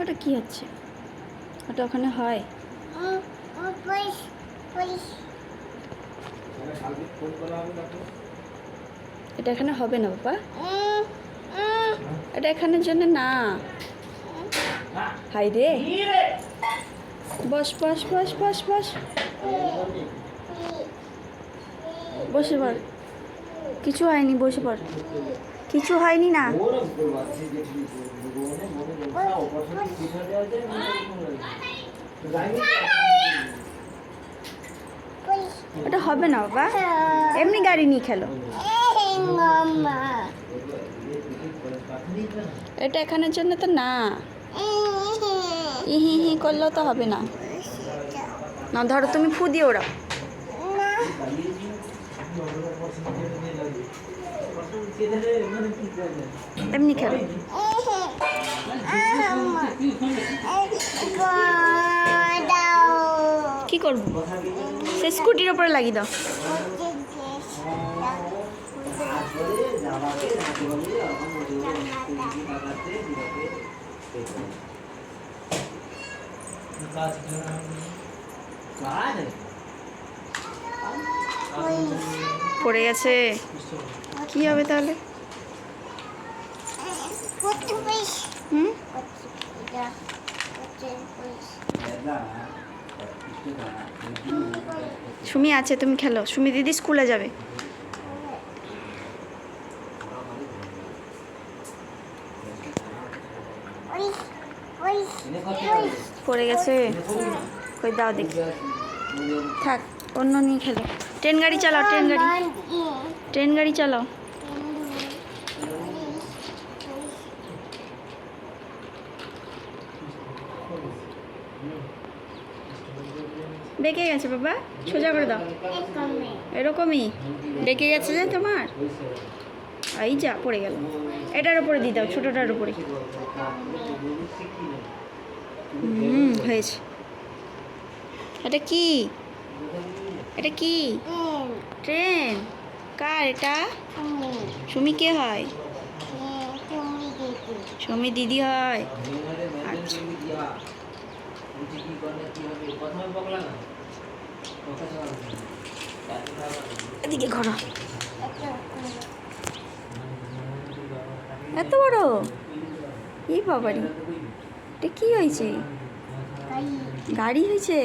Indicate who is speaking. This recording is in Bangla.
Speaker 1: ওটা কি হচ্ছে? ওটা ওখানে হয়? এটা এখানে হবে না, বাবা। এটা এখানের জন্য না। হাই রে। বস বস বস বস বস। বসে পড়। কিছু হয়নি, বসে পড়। কিছু হয়নি না। এটা হবে না, বাবা। এমনি গাড়ি নিয়ে খেলো। এটা এখানের জন্য তো না। হি হি করলেও তো হবে না। না, ধরো তুমি ফু দিয়ে ওরা এমনি খেলো। কি করব? সে স্কুটির ওপরে লাগিয়ে দাও। পড়ে গেছে। কি হবে তাহলে? হুম? সুমি আছে, তুমি খেলো। সুমি দিদি স্কুলে যাবে। পড়ে গেছে। কই দাও দেখি। থাক, অন্য নিয়ে খেলো। ট্রেন গাড়ি চালাও, ট্রেন গাড়ি। ট্রেন গাড়ি চালাও। বেঁকে গেছে বাবা, সোজা করে দাও। এরকমই। বেঁকে গেছে যে তোমার? এই যা, পড়ে গেল। এটার উপরে দিয়ে দাও, ছোটোটার উপরে। হুম, হয়েছে। এটা কি? এটা কি? ট্রেন। কার এটা? সুমি কে হয়। সুমি দিদি হয়। আচ্ছা। এদিকে ঘোরো। এত বড়? এই বাবারি। এটা কি হয়েছে? গাড়ি হয়েছে?